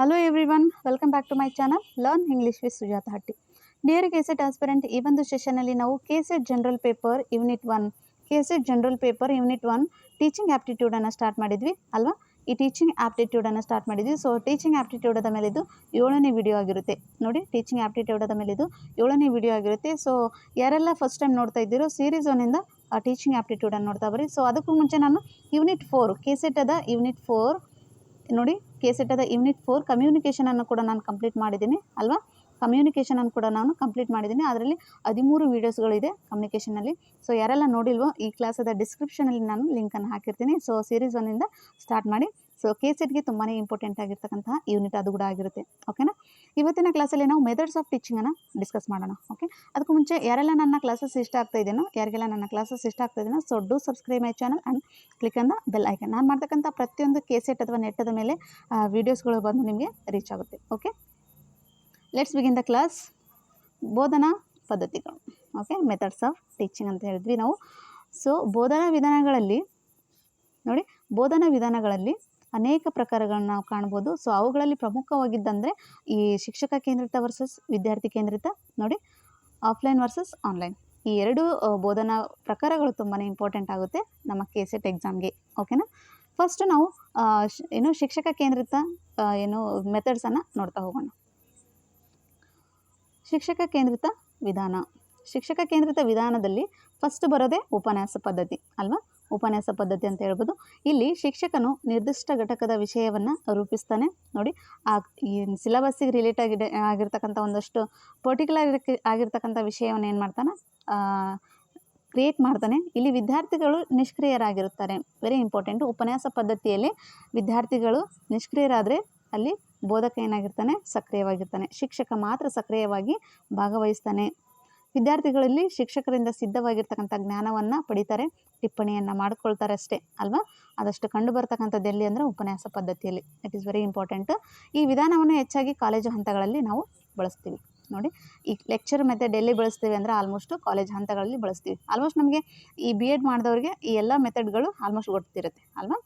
Hello one welcome back to my channel learn English with Sujata Hatti dear KSET aspirant ಈ ಒಂದು ಸೆಷನಲ್ಲಿ ನಾವು KSET general paper unit one KSET general paper unit one teaching ಆ್ಯಪ್ಟಿಟ್ಯೂಡನ್ನು start ಮಾಡಿದ್ವಿ, ಅಲ್ವಾ? ಈ teaching ಆ್ಯಪ್ಟಿಟ್ಯೂಡನ್ನು start ಮಾಡಿದ್ವಿ. So teaching ಆ್ಯಪ್ಟಿಟ್ಯೂಡದ ಮೇಲೆ ಇದು ಏಳನೇ ವಿಡಿಯೋ ಆಗಿರುತ್ತೆ. ನೋಡಿ ಟೀಚಿಂಗ್ ಆ್ಯಪ್ಟಿಟ್ಯೂಡದ ಮೇಲೆ ಇದು ಏಳನೇ ವಿಡಿಯೋ ಆಗಿರುತ್ತೆ. ಸೊ ಯಾರೆಲ್ಲ ಫಸ್ಟ್ ಟೈಮ್ ನೋಡ್ತಾ ಇದ್ದೀರೋ ಸೀರೀಸ್ ಆ ಟೀಚಿಂಗ್ ಆ್ಯಪ್ಟಿಟ್ಯೂಡನ್ನು ನೋಡ್ತಾ ಬರ್ರಿ ಸೊ ಅದಕ್ಕೂ ಮುಂಚೆ ನಾನು ಯೂನಿಟ್ ಫೋರ್ ಕೆಸೆಟದ ಯೂನಿಟ್ ಫೋರ್ ನೋಡಿ ಕೆಸೆಟದ ಯೂನಿಟ್ ಫೋರ್ ಕಮ್ಯುನಿಕೇಷನನ್ನು ಕೂಡ ನಾನು ಕಂಪ್ಲೀಟ್ ಮಾಡಿದ್ದೀನಿ, ಅಲ್ವಾ? ಕಮ್ಯುನಿಕೇಷನನ್ನು ಕೂಡ ನಾನು ಕಂಪ್ಲೀಟ್ ಮಾಡಿದ್ದೀನಿ. ಅದರಲ್ಲಿ ಹದಿಮೂರು ವೀಡಿಯೋಸ್ಗಳಿದೆ ಕಮ್ಯುನಿಕೇಷನಲ್ಲಿ ಸೊ ಯಾರೆಲ್ಲ ನೋಡಿಲ್ವೋ ಈ ಕ್ಲಾಸದ ಡಿಸ್ಕ್ರಿಪ್ಷನಲ್ಲಿ ನಾನು ಲಿಂಕನ್ನು ಹಾಕಿರ್ತೀನಿ. ಸೊ ಸೀರೀಸ್ ಒನ್ನಿಂದ ಸ್ಟಾರ್ಟ್ ಮಾಡಿ. ಸೊ ಕೆ ಸೆಟ್ಗೆ ತುಂಬಾ ಇಂಪಾರ್ಟೆಂಟ್ ಆಗಿರ್ತಕ್ಕಂತಹ ಯೂನಿಟ್ ಅದು ಕೂಡ ಆಗಿರುತ್ತೆ. ಓಕೆನಾ ಇವತ್ತಿನ ಕ್ಲಾಸಲ್ಲಿ ನಾವು ಮೆಥಡ್ಸ್ ಆಫ್ ಟೀಚಿಂಗನ್ನು ಡಿಸ್ಕಸ್ ಮಾಡೋಣ. ಓಕೆ ಅದಕ್ಕೂ ಮುಂಚೆ ಯಾರೆಲ್ಲ ನನ್ನ ಕ್ಲಾಸಸ್ ಇಷ್ಟ ಆಗ್ತಾ ಇದೆಯೋ ಯಾರಿಗೆಲ್ಲ ನನ್ನ ಕ್ಲಾಸಸ್ ಇಷ್ಟ ಆಗ್ತಾ ಇದೆಯೋ so do subscribe my channel and click on bell icon ನಾನು ಮಾಡ್ತಕ್ಕಂಥ ಪ್ರತಿಯೊಂದು ಕೆ ಸೆಟ್ ಅಥವಾ ನೆಟ್ಟದ ಮೇಲೆ ವೀಡಿಯೋಸ್ಗಳು ಬಂದು ನಿಮಗೆ ರೀಚ್ ಆಗುತ್ತೆ. Okay let's begin the class ಬೋಧನಾ ಪದ್ಧತಿಗಳು. ಓಕೆ ಮೆಥಡ್ಸ್ ಆಫ್ ಟೀಚಿಂಗ್ ಅಂತ ಹೇಳಿದ್ವಿ ನಾವು. ಸೊ ಬೋಧನಾ ವಿಧಾನಗಳಲ್ಲಿ, ನೋಡಿ, ಬೋಧನಾ ವಿಧಾನಗಳಲ್ಲಿ ಅನೇಕ ಪ್ರಕಾರಗಳನ್ನ ನಾವು ಕಾಣ್ಬೋದು. ಸೊ ಅವುಗಳಲ್ಲಿ ಪ್ರಮುಖವಾಗಿದ್ದಂದರೆ ಈ ಶಿಕ್ಷಕ ಕೇಂದ್ರಿತ ವರ್ಸಸ್ ವಿದ್ಯಾರ್ಥಿ ಕೇಂದ್ರಿತ ನೋಡಿ ಆಫ್ಲೈನ್ ವರ್ಸಸ್ ಆನ್ಲೈನ್ ಈ ಎರಡು ಬೋಧನಾ ಪ್ರಕಾರಗಳು ತುಂಬಾ ಇಂಪಾರ್ಟೆಂಟ್ ಆಗುತ್ತೆ ನಮ್ಮ ಕೆ ಸೆಟ್ ಎಕ್ಸಾಮ್ಗೆ ಓಕೆನಾ ಫಸ್ಟ್ ನಾವು ಏನು ಶಿಕ್ಷಕ ಕೇಂದ್ರಿತ ಏನು ಮೆಥಡ್ಸನ್ನು ನೋಡ್ತಾ ಹೋಗೋಣ. ಶಿಕ್ಷಕ ಕೇಂದ್ರಿತ ವಿಧಾನ. ಶಿಕ್ಷಕ ಕೇಂದ್ರಿತ ವಿಧಾನದಲ್ಲಿ ಫಸ್ಟ್ ಬರೋದೇ ಉಪನ್ಯಾಸ ಪದ್ಧತಿ, ಅಲ್ವಾ? ಉಪನ್ಯಾಸ ಪದ್ಧತಿ ಅಂತ ಹೇಳ್ಬೋದು. ಇಲ್ಲಿ ಶಿಕ್ಷಕನು ನಿರ್ದಿಷ್ಟ ಘಟಕದ ವಿಷಯವನ್ನು ರೂಪಿಸ್ತಾನೆ. ನೋಡಿ, ಆ ಈ ಸಿಲಬಸ್ಸಿಗೆ ರಿಲೇಟ್ ಆಗಿ, ಆಗಿರ್ತಕ್ಕಂಥ ಒಂದಷ್ಟು ಪರ್ಟಿಕ್ಯುಲರ್ ಆಗಿರ್ತಕ್ಕಂಥ ವಿಷಯವನ್ನು ಏನು ಮಾಡ್ತಾನೆ? ಕ್ರಿಯೇಟ್ ಮಾಡ್ತಾನೆ. ಇಲ್ಲಿ ವಿದ್ಯಾರ್ಥಿಗಳು ನಿಷ್ಕ್ರಿಯರಾಗಿರುತ್ತಾರೆ. ವೆರಿ ಇಂಪಾರ್ಟೆಂಟ್ ಉಪನ್ಯಾಸ ಪದ್ಧತಿಯಲ್ಲಿ ವಿದ್ಯಾರ್ಥಿಗಳು ನಿಷ್ಕ್ರಿಯರಾದರೆ ಅಲ್ಲಿ ಬೋಧಕ ಏನಾಗಿರ್ತಾನೆ? ಸಕ್ರಿಯವಾಗಿರ್ತಾನೆ. ಶಿಕ್ಷಕ ಮಾತ್ರ ಸಕ್ರಿಯವಾಗಿ ಭಾಗವಹಿಸ್ತಾನೆ. ವಿದ್ಯಾರ್ಥಿಗಳಲ್ಲಿ ಶಿಕ್ಷಕರಿಂದ ಸಿದ್ಧವಾಗಿರ್ತಕ್ಕಂಥ ಜ್ಞಾನವನ್ನು ಪಡಿತಾರೆ, ಟಿಪ್ಪಣಿಯನ್ನು ಮಾಡ್ಕೊಳ್ತಾರೆ ಅಷ್ಟೇ ಅಲ್ವಾ? ಅದಷ್ಟು ಕಂಡು ಬರ್ತಕ್ಕಂಥದ್ದು ಎಲ್ಲಿ ಅಂದರೆ ಉಪನ್ಯಾಸ ಪದ್ಧತಿಯಲ್ಲಿ. ಇಟ್ ಈಸ್ ವೆರಿ ಇಂಪಾರ್ಟೆಂಟ್ ಈ ವಿಧಾನವನ್ನು ಹೆಚ್ಚಾಗಿ ಕಾಲೇಜು ಹಂತಗಳಲ್ಲಿ ನಾವು ಬಳಸ್ತೀವಿ. ನೋಡಿ, ಈ ಲೆಕ್ಚರ್ ಮೆಥಡ್ ಎಲ್ಲಿ ಬಳಸ್ತೀವಿ ಅಂದರೆ ಆಲ್ಮೋಸ್ಟು ಕಾಲೇಜ್ ಹಂತಗಳಲ್ಲಿ ಬಳಸ್ತೀವಿ. ಆಲ್ಮೋಸ್ಟ್ ನಮಗೆ ಈ ಬಿ ಎಡ್ ಮಾಡಿದವ್ರಿಗೆ ಈ ಎಲ್ಲ ಮೆಥಡ್ಗಳು ಆಲ್ಮೋಸ್ಟ್ ಗೊತ್ತಿರುತ್ತೆ ಅಲ್ವಾ?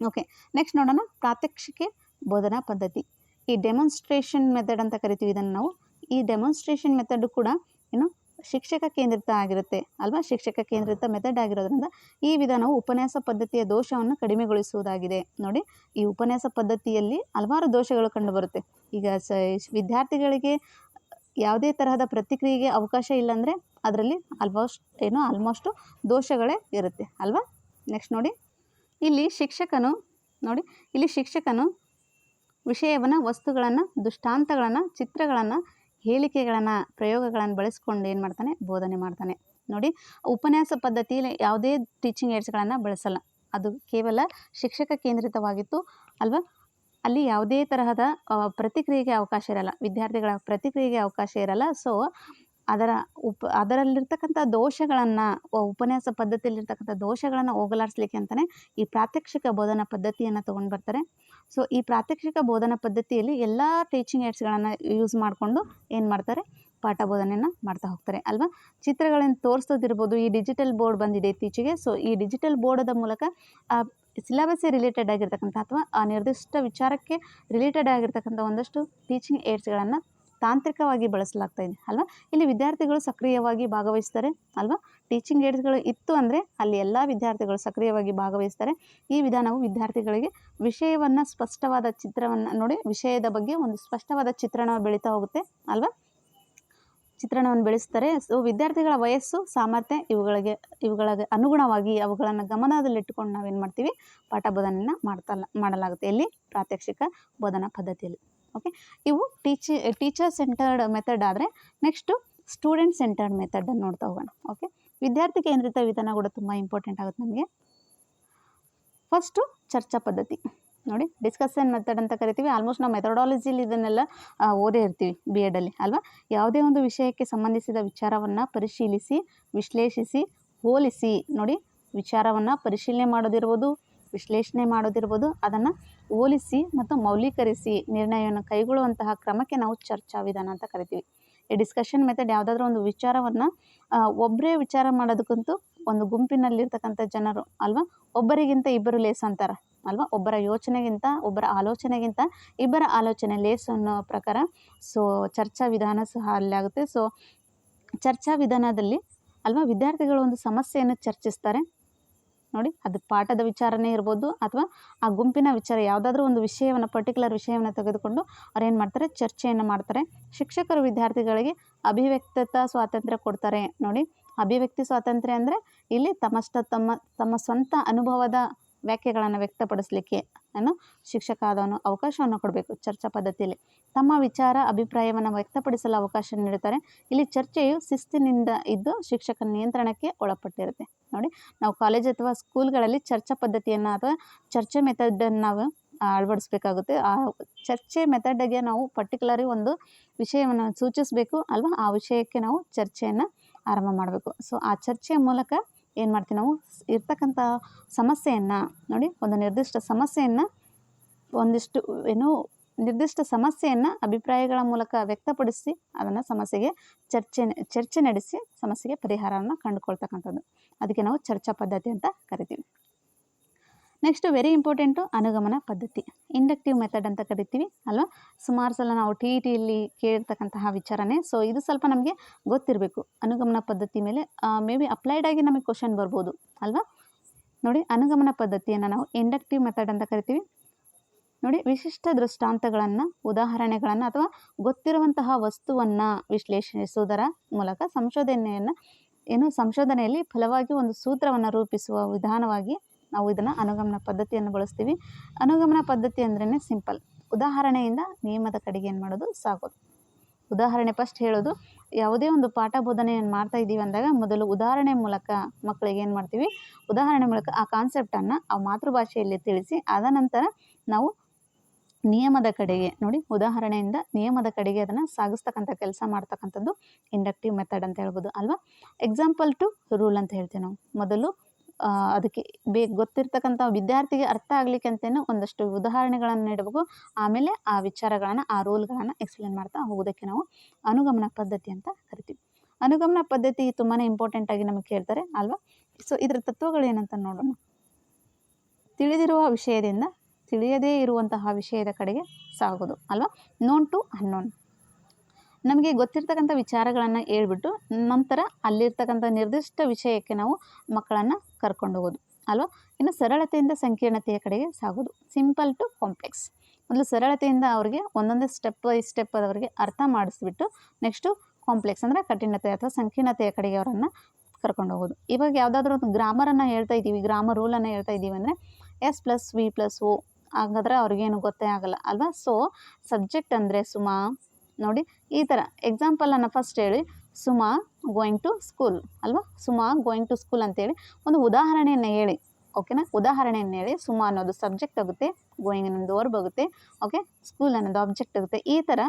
ಓಕೆ ನೆಕ್ಸ್ಟ್ ನೋಡೋಣ ಪ್ರಾತ್ಯಕ್ಷಿಕೆ ಬೋಧನಾ ಪದ್ಧತಿ. ಈ ಡೆಮಾನ್ಸ್ಟ್ರೇಷನ್ ಮೆಥಡ್ ಅಂತ ಕರಿತೀವಿ ಇದನ್ನು ನಾವು. ಈ ಡೆಮಾನ್ಸ್ಟ್ರೇಷನ್ ಮೆಥಡ್ ಕೂಡ ಏನು? ಶಿಕ್ಷಕ ಕೇಂದ್ರಿತ ಆಗಿರುತ್ತೆ ಅಲ್ವಾ? ಶಿಕ್ಷಕ ಕೇಂದ್ರಿತ ಮೆಥಡ್ ಆಗಿರೋದ್ರಿಂದ ಈ ವಿಧಾನವು ಉಪನ್ಯಾಸ ಪದ್ಧತಿಯ ದೋಷವನ್ನು ಕಡಿಮೆಗೊಳಿಸುವುದಾಗಿದೆ. ನೋಡಿ, ಈ ಉಪನ್ಯಾಸ ಪದ್ಧತಿಯಲ್ಲಿ ಹಲವಾರು ದೋಷಗಳು ಕಂಡುಬರುತ್ತೆ. ಈಗ ಸ, ವಿದ್ಯಾರ್ಥಿಗಳಿಗೆ ಯಾವುದೇ ತರಹದ ಪ್ರತಿಕ್ರಿಯೆಗೆ ಅವಕಾಶ ಇಲ್ಲಾಂದರೆ ಅದರಲ್ಲಿ ಆಲ್ಮೋಸ್ಟ್ ಏನೋ ಆಲ್ಮೋಸ್ಟು ದೋಷಗಳೇ ಇರುತ್ತೆ ಅಲ್ವಾ? ನೆಕ್ಸ್ಟ್ ನೋಡಿ. ಇಲ್ಲಿ ಶಿಕ್ಷಕನು, ನೋಡಿ, ಇಲ್ಲಿ ಶಿಕ್ಷಕನು ವಿಷಯವನ್ನು, ವಸ್ತುಗಳನ್ನು, ದೃಷ್ಟಾಂತಗಳನ್ನು, ಚಿತ್ರಗಳನ್ನು ಹೇಳಿಕೆಗಳನ್ನು, ಪ್ರಯೋಗಗಳನ್ನು ಬಳಸ್ಕೊಂಡು ಏನು ಮಾಡ್ತಾನೆ? ಬೋಧನೆ ಮಾಡ್ತಾನೆ. ನೋಡಿ, ಉಪನ್ಯಾಸ ಪದ್ಧತಿಯಲ್ಲಿ ಯಾವುದೇ ಟೀಚಿಂಗ್ ಏಡ್ಸ್ಗಳನ್ನು ಬಳಸಲ್ಲ. ಅದು ಕೇವಲ ಶಿಕ್ಷಕ ಕೇಂದ್ರಿತವಾಗಿತ್ತು ಅಲ್ವಾ? ಅಲ್ಲಿ ಯಾವುದೇ ತರಹದ ಪ್ರತಿಕ್ರಿಯೆಗೆ ಅವಕಾಶ ಇರಲ್ಲ. ವಿದ್ಯಾರ್ಥಿಗಳ ಪ್ರತಿಕ್ರಿಯೆಗೆ ಅವಕಾಶ ಇರಲ್ಲ. ಸೊ ಅದರ ಉಪ, ಅದರಲ್ಲಿರ್ತಕ್ಕಂಥ ದೋಷಗಳನ್ನು ಉಪನ್ಯಾಸ ಪದ್ಧತಿಯಲ್ಲಿರ್ತಕ್ಕಂಥ ದೋಷಗಳನ್ನು ಹೋಗಲಾಡಿಸ್ಲಿಕ್ಕೆ ಅಂತಲೇ ಈ ಪ್ರಾತ್ಯಕ್ಷಿಕ ಬೋಧನಾ ಪದ್ಧತಿಯನ್ನು ತೊಗೊಂಡು ಬರ್ತಾರೆ. ಸೊ ಈ ಪ್ರಾತ್ಯಕ್ಷಿಕ ಬೋಧನಾ ಪದ್ಧತಿಯಲ್ಲಿ ಎಲ್ಲ ಟೀಚಿಂಗ್ ಏಡ್ಸ್ಗಳನ್ನು ಯೂಸ್ ಮಾಡಿಕೊಂಡು ಏನು ಮಾಡ್ತಾರೆ? ಪಾಠ ಬೋಧನೆಯನ್ನು ಮಾಡ್ತಾ ಹೋಗ್ತಾರೆ, ಅಲ್ವಾ? ಚಿತ್ರಗಳನ್ನು ತೋರಿಸೋದಿರ್ಬೋದು, ಈ ಡಿಜಿಟಲ್ ಬೋರ್ಡ್ ಬಂದಿದೆ ಇತ್ತೀಚೆಗೆ. ಸೊ ಈ ಡಿಜಿಟಲ್ ಬೋರ್ಡದ ಮೂಲಕ, ಆ ಸಿಲೆಬಸ್ಗೆ ರಿಲೇಟೆಡ್ ಆಗಿರ್ತಕ್ಕಂಥ ಅಥವಾ ಆ ನಿರ್ದಿಷ್ಟ ವಿಚಾರಕ್ಕೆ ರಿಲೇಟೆಡ್ ಆಗಿರ್ತಕ್ಕಂಥ ಒಂದಷ್ಟು ಟೀಚಿಂಗ್ ಏಡ್ಸ್ಗಳನ್ನು ತಾಂತ್ರಿಕವಾಗಿ ಬಳಸಲಾಗ್ತಾ ಇದೆ, ಅಲ್ವಾ? ಇಲ್ಲಿ ವಿದ್ಯಾರ್ಥಿಗಳು ಸಕ್ರಿಯವಾಗಿ ಭಾಗವಹಿಸ್ತಾರೆ, ಅಲ್ವಾ? ಟೀಚಿಂಗ್ ಏಡ್ಸ್ಗಳು ಇತ್ತು ಅಂದರೆ ಅಲ್ಲಿ ಎಲ್ಲ ವಿದ್ಯಾರ್ಥಿಗಳು ಸಕ್ರಿಯವಾಗಿ ಭಾಗವಹಿಸ್ತಾರೆ. ಈ ವಿಧಾನವು ವಿದ್ಯಾರ್ಥಿಗಳಿಗೆ ವಿಷಯವನ್ನು ಸ್ಪಷ್ಟವಾದ ಚಿತ್ರವನ್ನು, ನೋಡಿ, ವಿಷಯದ ಬಗ್ಗೆ ಒಂದು ಸ್ಪಷ್ಟವಾದ ಚಿತ್ರಣ ಬೆಳೀತಾ ಹೋಗುತ್ತೆ, ಅಲ್ವಾ? ಚಿತ್ರಣವನ್ನು ಬೆಳೆಸ್ತಾರೆ. ಸೊ ವಿದ್ಯಾರ್ಥಿಗಳ ವಯಸ್ಸು, ಸಾಮರ್ಥ್ಯ ಇವುಗಳಿಗೆ ಇವುಗಳಿಗೆ ಅನುಗುಣವಾಗಿ ಅವುಗಳನ್ನು ಗಮನದಲ್ಲಿಟ್ಟುಕೊಂಡು ನಾವೇನು ಮಾಡ್ತೀವಿ? ಪಾಠ ಬೋಧನೆಯನ್ನು ಮಾಡ್ತಾ ಮಾಡಲಾಗುತ್ತೆ. ಇಲ್ಲಿ ಪ್ರಾತ್ಯಕ್ಷಿಕ ಬೋಧನಾ ಪದ್ಧತಿಯಲ್ಲಿ. ಓಕೆ ಇವು ಟೀಚಿ ಟೀಚರ್ ಸೆಂಟರ್ಡ್ ಮೆಥಡ್ ಆದರೆ ನೆಕ್ಸ್ಟು ಸ್ಟೂಡೆಂಟ್ ಸೆಂಟರ್ಡ್ ಮೆಥಡನ್ನು ನೋಡ್ತಾ ಹೋಗೋಣ. ಓಕೆ ವಿದ್ಯಾರ್ಥಿ ಕೇಂದ್ರಿತ ವಿಧಾನ ಕೂಡ ತುಂಬ ಇಂಪಾರ್ಟೆಂಟ್ ಆಗುತ್ತೆ ನಮಗೆ. ಫಸ್ಟು ಚರ್ಚಾ ಪದ್ಧತಿ. ನೋಡಿ ಡಿಸ್ಕಷನ್ ಮೆಥಡ್ ಅಂತ ಕರಿತೀವಿ. ಆಲ್ಮೋಸ್ಟ್ ನಾವು ಮೆಥಡಾಲಜಿಲಿ ಇದನ್ನೆಲ್ಲ ಓದೇ ಇರ್ತೀವಿ ಬಿ ಎಡಲ್ಲಿ ಅಲ್ವಾ? ಯಾವುದೇ ಒಂದು ವಿಷಯಕ್ಕೆ ಸಂಬಂಧಿಸಿದ ವಿಚಾರವನ್ನು ಪರಿಶೀಲಿಸಿ, ವಿಶ್ಲೇಷಿಸಿ, ಹೋಲಿಸಿ ನೋಡಿ ವಿಚಾರವನ್ನು ಪರಿಶೀಲನೆ ಮಾಡೋದಿರ್ಬೋದು ವಿಶ್ಲೇಷಣೆ ಮಾಡೋದಿರ್ಬೋದು, ಅದನ್ನು ಹೋಲಿಸಿ ಮತ್ತು ಮೌಲ್ಯೀಕರಿಸಿ ನಿರ್ಣಯವನ್ನು ಕೈಗೊಳ್ಳುವಂತಹ ಕ್ರಮಕ್ಕೆ ನಾವು ಚರ್ಚಾ ವಿಧಾನ ಅಂತ ಕರಿತೀವಿ. ಈ ಡಿಸ್ಕಷನ್ ಮೆಥಡ್ ಯಾವುದಾದ್ರೂ ಒಂದು ವಿಚಾರವನ್ನು ಒಬ್ಬರೇ ವಿಚಾರ ಮಾಡೋದಕ್ಕಂತೂ ಒಂದು ಗುಂಪಿನಲ್ಲಿರ್ತಕ್ಕಂಥ ಜನರು ಅಲ್ವಾ? ಒಬ್ಬರಿಗಿಂತ ಇಬ್ಬರು ಲೇಸ್ ಅಂತಾರೆ ಅಲ್ವಾ? ಒಬ್ಬರ ಯೋಚನೆಗಿಂತ, ಒಬ್ಬರ ಆಲೋಚನೆಗಿಂತ ಇಬ್ಬರ ಆಲೋಚನೆ ಲೇಸ್ ಅನ್ನೋ ಪ್ರಕಾರ ಸೊ, ಚರ್ಚಾ ವಿಧಾನ ಸಹ ಅಲ್ಲಾಗುತ್ತೆ ಸೊ, ಚರ್ಚಾ ವಿಧಾನದಲ್ಲಿ ಅಲ್ವಾ ವಿದ್ಯಾರ್ಥಿಗಳು ಒಂದು ಸಮಸ್ಯೆಯನ್ನು ಚರ್ಚಿಸ್ತಾರೆ. ನೋಡಿ, ಅದು ಪಾಠದ ವಿಚಾರನೇ ಇರ್ಬೋದು ಅಥವಾ ಆ ಗುಂಪಿನ ವಿಚಾರ, ಯಾವುದಾದ್ರೂ ಒಂದು ವಿಷಯವನ್ನು ಪರ್ಟಿಕ್ಯುಲರ್ ವಿಷಯವನ್ನು ತೆಗೆದುಕೊಂಡು ಅವ್ರು ಏನು ಮಾಡ್ತಾರೆ? ಚರ್ಚೆಯನ್ನು ಮಾಡ್ತಾರೆ. ಶಿಕ್ಷಕರು ವಿದ್ಯಾರ್ಥಿಗಳಿಗೆ ಅಭಿವ್ಯಕ್ತತಾ ಸ್ವಾತಂತ್ರ್ಯ ಕೊಡ್ತಾರೆ. ನೋಡಿ, ಅಭಿವ್ಯಕ್ತಿ ಸ್ವಾತಂತ್ರ್ಯ ಅಂದರೆ ಇಲ್ಲಿ ತಮ್ಮಷ್ಟ ತಮ್ಮ ತಮ್ಮ ಸ್ವಂತ ಅನುಭವದ ವ್ಯಾಖ್ಯೆಗಳನ್ನು ವ್ಯಕ್ತಪಡಿಸಲಿಕ್ಕೆ ಏನು ಶಿಕ್ಷಕ ಆದವನು ಅವಕಾಶವನ್ನು ಕೊಡಬೇಕು ಚರ್ಚಾ ಪದ್ಧತಿಯಲ್ಲಿ. ತಮ್ಮ ವಿಚಾರ, ಅಭಿಪ್ರಾಯವನ್ನು ವ್ಯಕ್ತಪಡಿಸಲು ಅವಕಾಶ ನೀಡುತ್ತಾರೆ. ಇಲ್ಲಿ ಚರ್ಚೆಯು ಶಿಸ್ತಿನಿಂದ ಇದ್ದು ಶಿಕ್ಷಕನ ನಿಯಂತ್ರಣಕ್ಕೆ ಒಳಪಟ್ಟಿರುತ್ತೆ. ನೋಡಿ, ನಾವು ಕಾಲೇಜ್ ಅಥವಾ ಸ್ಕೂಲ್ಗಳಲ್ಲಿ ಚರ್ಚಾ ಪದ್ಧತಿಯನ್ನು ಅಥವಾ ಚರ್ಚೆ ಮೆಥಡನ್ನು ನಾವು ಅಳವಡಿಸ್ಬೇಕಾಗುತ್ತೆ. ಆ ಚರ್ಚೆ ಮೆಥಡ್ಗೆ ನಾವು ಪರ್ಟಿಕ್ಯುಲರಿ ಒಂದು ವಿಷಯವನ್ನು ಸೂಚಿಸಬೇಕು ಅಲ್ವಾ? ಆ ವಿಷಯಕ್ಕೆ ನಾವು ಚರ್ಚೆಯನ್ನು ಆರಂಭ ಮಾಡಬೇಕು. ಸೊ ಆ ಚರ್ಚೆಯ ಮೂಲಕ ಏನು ಮಾಡ್ತೀವಿ ನಾವು? ಇರ್ತಕ್ಕಂಥ ಸಮಸ್ಯೆಯನ್ನು ನೋಡಿ, ಒಂದು ನಿರ್ದಿಷ್ಟ ಸಮಸ್ಯೆಯನ್ನು ಒಂದಿಷ್ಟು ಏನು ನಿರ್ದಿಷ್ಟ ಸಮಸ್ಯೆಯನ್ನು ಅಭಿಪ್ರಾಯಗಳ ಮೂಲಕ ವ್ಯಕ್ತಪಡಿಸಿ ಅದನ್ನು ಸಮಸ್ಯೆಗೆ ಚರ್ಚೆ ಚರ್ಚೆ ನಡೆಸಿ ಸಮಸ್ಯೆಗೆ ಪರಿಹಾರವನ್ನು ಕಂಡುಕೊಳ್ತಕ್ಕಂಥದ್ದು. ಅದಕ್ಕೆ ನಾವು ಚರ್ಚಾ ಪದ್ಧತಿ ಅಂತ ಕರಿತೀವಿ. ನೆಕ್ಸ್ಟ್ ವೆರಿ ಇಂಪಾರ್ಟೆಂಟು ಅನುಗಮನ ಪದ್ಧತಿ. ಇಂಡಕ್ಟಿವ್ ಮೆಥಡ್ ಅಂತ ಕರಿತೀವಿ, ಅಲ್ವಾ? ಸುಮಾರು ಸಲ ನಾವು ಟಿ ಇ ಟಿಯಲ್ಲಿ ಕೇಳಿರ್ತಕ್ಕಂತಹ ವಿಚಾರನೇ. ಸೊ ಇದು ಸ್ವಲ್ಪ ನಮಗೆ ಗೊತ್ತಿರಬೇಕು, ಅನುಗಮನ ಪದ್ಧತಿ ಮೇಲೆ. ಮೇ ಬಿ ಅಪ್ಲೈಡ್ ಆಗಿ ನಮಗೆ ಕ್ವಶನ್ ಬರ್ಬೋದು, ಅಲ್ವಾ? ನೋಡಿ, ಅನುಗಮನ ಪದ್ಧತಿಯನ್ನು ನಾವು ಇಂಡಕ್ಟಿವ್ ಮೆಥಡ್ ಅಂತ ಕರಿತೀವಿ. ನೋಡಿ, ವಿಶಿಷ್ಟ ದೃಷ್ಟಾಂತಗಳನ್ನು, ಉದಾಹರಣೆಗಳನ್ನು ಅಥವಾ ಗೊತ್ತಿರುವಂತಹ ವಸ್ತುವನ್ನು ವಿಶ್ಲೇಷಿಸುವುದರ ಮೂಲಕ ಸಂಶೋಧನೆಯನ್ನು, ಏನು ಸಂಶೋಧನೆಯಲ್ಲಿ ಫಲವಾಗಿ ಒಂದು ಸೂತ್ರವನ್ನು ರೂಪಿಸುವ ವಿಧಾನವಾಗಿ ನಾವು ಇದನ್ನು ಅನುಗಮನ ಪದ್ಧತಿಯನ್ನು ಬಳಸ್ತೀವಿ. ಅನುಗಮನ ಪದ್ಧತಿ ಅಂದ್ರೇ ಸಿಂಪಲ್. ಉದಾಹರಣೆಯಿಂದ ನಿಯಮದ ಕಡೆಗೆ ಏನು ಮಾಡೋದು? ಸಾಗೋದು. ಉದಾಹರಣೆ ಫಸ್ಟ್ ಹೇಳೋದು, ಯಾವುದೇ ಒಂದು ಪಾಠ ಬೋಧನೆಯನ್ನು ಮಾಡ್ತಾ ಇದ್ದೀವಿ ಅಂದಾಗ ಮೊದಲು ಉದಾಹರಣೆ ಮೂಲಕ ಮಕ್ಕಳಿಗೆ ಏನು ಮಾಡ್ತೀವಿ? ಉದಾಹರಣೆ ಮೂಲಕ ಆ ಕಾನ್ಸೆಪ್ಟನ್ನು ಆ ಮಾತೃಭಾಷೆಯಲ್ಲಿ ತಿಳಿಸಿ, ಆದ ನಂತರ ನಾವು ನಿಯಮದ ಕಡೆಗೆ ನೋಡಿ, ಉದಾಹರಣೆಯಿಂದ ನಿಯಮದ ಕಡೆಗೆ ಅದನ್ನು ಸಾಗಿಸ್ತಕ್ಕಂಥ ಕೆಲಸ ಮಾಡ್ತಕ್ಕಂಥದ್ದು ಇಂಡಕ್ಟಿವ್ ಮೆಥಡ್ ಅಂತ ಹೇಳ್ಬೋದು ಅಲ್ವಾ? ಎಕ್ಸಾಂಪಲ್ ಟು ರೂಲ್ ಅಂತ ಹೇಳ್ತೀವಿ ನಾವು. ಮೊದಲು ಅದಕ್ಕೆ ಬೇ, ಗೊತ್ತಿರ್ತಕ್ಕಂಥ ವಿದ್ಯಾರ್ಥಿಗೆ ಅರ್ಥ ಆಗಲಿಕ್ಕೆ ಅಂತಲೇ ಒಂದಷ್ಟು ಉದಾಹರಣೆಗಳನ್ನು ನೀಡಬೇಕು. ಆಮೇಲೆ ಆ ವಿಚಾರಗಳನ್ನು, ಆ ರೋಲ್ಗಳನ್ನು ಎಕ್ಸ್ಪ್ಲೇನ್ ಮಾಡ್ತಾ ಹೋಗೋದಕ್ಕೆ ನಾವು ಅನುಗಮನ ಪದ್ಧತಿ ಅಂತ ಕರಿತೀವಿ. ಅನುಗಮನ ಪದ್ಧತಿ ತುಂಬಾ ಇಂಪಾರ್ಟೆಂಟ್ ಆಗಿ ನಮಗೆ ಕೇಳ್ತಾರೆ, ಅಲ್ವಾ? ಸೊ ಇದರ ತತ್ವಗಳೇನಂತ ನೋಡೋಣ. ತಿಳಿದಿರುವ ವಿಷಯದಿಂದ ತಿಳಿಯದೇ ಇರುವಂತಹ ವಿಷಯದ ಕಡೆಗೆ ಸಾಗೋದು, ಅಲ್ವಾ? ನೋನ್ ಟು ಅನ್ನೋನ್ ನಮಗೆ ಗೊತ್ತಿರ್ತಕ್ಕಂಥ ವಿಚಾರಗಳನ್ನು ಹೇಳ್ಬಿಟ್ಟು ನಂತರ ಅಲ್ಲಿರ್ತಕ್ಕಂಥ ನಿರ್ದಿಷ್ಟ ವಿಷಯಕ್ಕೆ ನಾವು ಮಕ್ಕಳನ್ನು ಕರ್ಕೊಂಡು ಹೋಗೋದು ಅಲ್ವಾ? ಇನ್ನು ಸರಳತೆಯಿಂದ ಸಂಕೀರ್ಣತೆಯ ಕಡೆಗೆ ಸಾಗೋದು. ಸಿಂಪಲ್ ಟು ಕಾಂಪ್ಲೆಕ್ಸ್ ಮೊದಲು ಸರಳತೆಯಿಂದ ಅವರಿಗೆ ಒಂದೊಂದೇ ಸ್ಟೆಪ್ ಬೈ ಸ್ಟೆಪ್ ಅವರಿಗೆ ಅರ್ಥ ಮಾಡಿಸ್ಬಿಟ್ಟು ನೆಕ್ಸ್ಟು ಕಾಂಪ್ಲೆಕ್ಸ್ ಅಂದರೆ ಕಠಿಣತೆ ಅಥವಾ ಸಂಕೀರ್ಣತೆಯ ಕಡೆಗೆ ಅವರನ್ನು ಕರ್ಕೊಂಡು ಹೋಗೋದು ಇವಾಗ ಯಾವುದಾದ್ರೂ ಒಂದು ಗ್ರಾಮರನ್ನು ಹೇಳ್ತಾ ಇದ್ದೀವಿ ಗ್ರಾಮರ್ ರೂಲನ್ನು ಹೇಳ್ತಾ ಇದ್ದೀವಿ ಅಂದರೆ S plus V plus O ಹಾಗಾದ್ರೆ ಅವ್ರಿಗೇನು ಗೊತ್ತೇ ಆಗಲ್ಲ, ಅಲ್ವಾ? ಸೊ ಸಬ್ಜೆಕ್ಟ್ ಅಂದರೆ ಸುಮಾ ನೋಡಿ, ಈ ಥರ ಎಕ್ಸಾಂಪಲನ್ನು ಫಸ್ಟ್ ಹೇಳಿ. ಸುಮಾ ಗೋಯಿಂಗ್ ಟು ಸ್ಕೂಲ್ ಅಲ್ವಾ? ಸುಮಾ ಗೋಯಿಂಗ್ ಟು ಸ್ಕೂಲ್ ಅಂತೇಳಿ ಒಂದು ಉದಾಹರಣೆಯನ್ನು ಹೇಳಿ. ಓಕೆನಾ ಉದಾಹರಣೆಯನ್ನು ಹೇಳಿ. ಸುಮಾ ಅನ್ನೋದು ಸಬ್ಜೆಕ್ಟ್ ಆಗುತ್ತೆ ಗೋಯಿಂಗ್ ಅನ್ನೋದು ವರ್ಬ್ ಆಗುತ್ತೆ. ಓಕೆ ಸ್ಕೂಲ್ ಅನ್ನೋದು ಆಬ್ಜೆಕ್ಟ್ ಆಗುತ್ತೆ. ಈ ಥರ